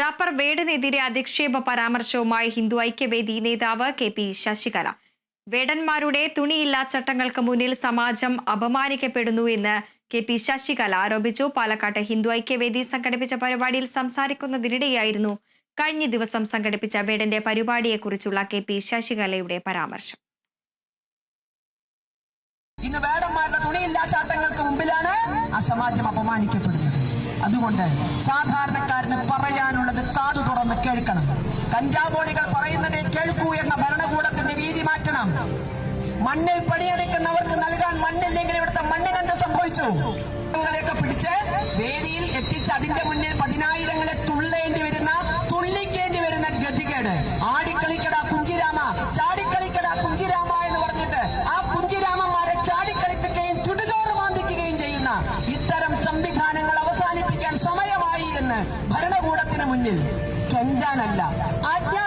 Wrapper വേടനെതിരെ അധിക്ഷേപ പരാമർശവുമായി Hindu Aikyavedi നേതാവ് K P Sasikala. വേടന്മാരുടെ തുണിയില്ലാ ചട്ടങ്ങൾക്ക് മുന്നിൽ സമാജം അപമാനിക്കപ്പെടുന്നു എന്ന് കെ പി ശശികല ആരോപിച്ചു. പാലക്കാട്ട് ഹിന്ദു ഐക്യവേദി സംഘടിപ്പിച്ച പരിപാടിയിൽ സംസാരിക്കുന്നതിനിടെയായിരുന്നു കഴിഞ്ഞ ദിവസം സംഘടിപ്പിച്ച വേടന്റെ പരിപാടിയെക്കുറിച്ചുള്ള കെ പി ശശികലയുടെ പരാമർശം. ഇന്ന് വേടന്മാരുടെ തുണിയില്ലാ ചാട്ടങ്ങൾക്ക് മുമ്പിലാണ് ആ സമാജം അപമാനിക്കപ്പെടുന്നത്. അതുകൊണ്ട് സാധാരണക്കാരന് കേൾക്കണം കഞ്ചാവോളികൾ പറയുന്നത് കേൾക്കൂ എന്ന ഭരണകൂടത്തിന്റെ രീതി മാറ്റണം. മണ്ണിൽ പണിയെടുക്കുന്നവർക്ക് നൽകാൻ മണ്ണില്ലെങ്കിൽ ഇവിടുത്തെ മണ്ണിനെന്ത് സംഭവിച്ചു. ങ്ങളെയൊക്കെ പിടിച്ച് വേദിയിൽ എത്തിച്ച് അതിന്റെ മുന്നിൽ പതിനായിരങ്ങളെ തുള്ളേണ്ടി വരുന്ന തുള്ളിക്കേണ്ടി വരുന്ന ഗതികേട്. ആടിക്കളിക്കടാ ഭരണകൂടത്തിന് മുന്നിൽ കെഞ്ചാനല്ല. ആദ്യ